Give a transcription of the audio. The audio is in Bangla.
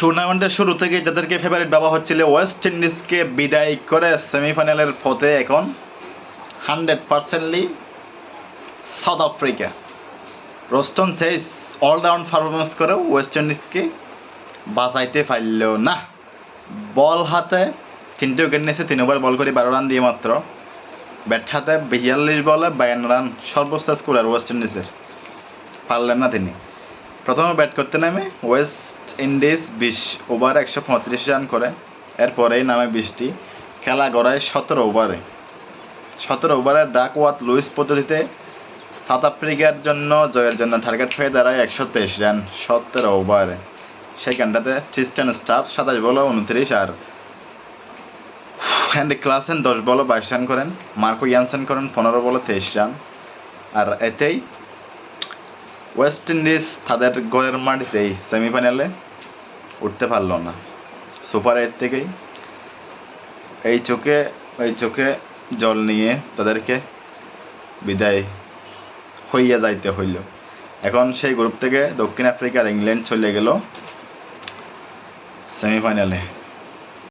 টুর্নামেন্টের শুরু থেকে যাদেরকে ফেভারিট ভাবা হচ্ছিল ওয়েস্ট ইন্ডিজকে বিদায় করে সেমিফাইনালের পথে এখন hundred percently South Africa Roston Chase all round performance করে ওয়েস্ট ইন্ডিজকে বাঁচাইতে পারল না। বল হাতে তিনটে উইকেট নিয়েছে, তিন ওভার বল করে বারো রান দিয়ে মাত্র। ব্যাট হাতে বিয়াল্লিশ বলে, বায়ান্ন রান সর্বোচ্চ স্কোরার ওয়েস্ট ইন্ডিজের পারলেন না তিনি। প্রথমে ব্যাট করতে নামে ওয়েস্ট ইন্ডিজ বিশ ওভার একশো পঁয়ত্রিশ রান করে। এরপরেই নামে বৃষ্টি খেলা গড়ায় সতেরো ওভারে। সতেরো ওভারের ডাক ওয়াত লুইস পদ্ধতিতে সাউথ আফ্রিকার জন্য, জয়ের জন্য টার্গেট হয়ে দাঁড়ায় একশো তেইশ রান, সতেরো ওভারে। সেইখানটাতে ট্রিস্টান স্টাফ সাতাশ বলে উনত্রিশ আর হ্যান্ডি ক্লাসেন দশ বলে বাইশ রান করেন। মার্কো ইয়ানসেন করেন পনেরো বলে তেইশ রান। আর এতেই ওয়েস্ট ইন্ডিজ তাদের গড়ের মাটিতেই সেমিফাইনালে উঠতে পারল না। সুপার এইট থেকেই এই চোখে এই চোখে জল নিয়ে তাদেরকে বিদায় হইয়া যাইতে হইল। এখন সেই গ্রুপ থেকে দক্ষিণ আফ্রিকার ইংল্যান্ড চলে গেল সেমিফাইনালে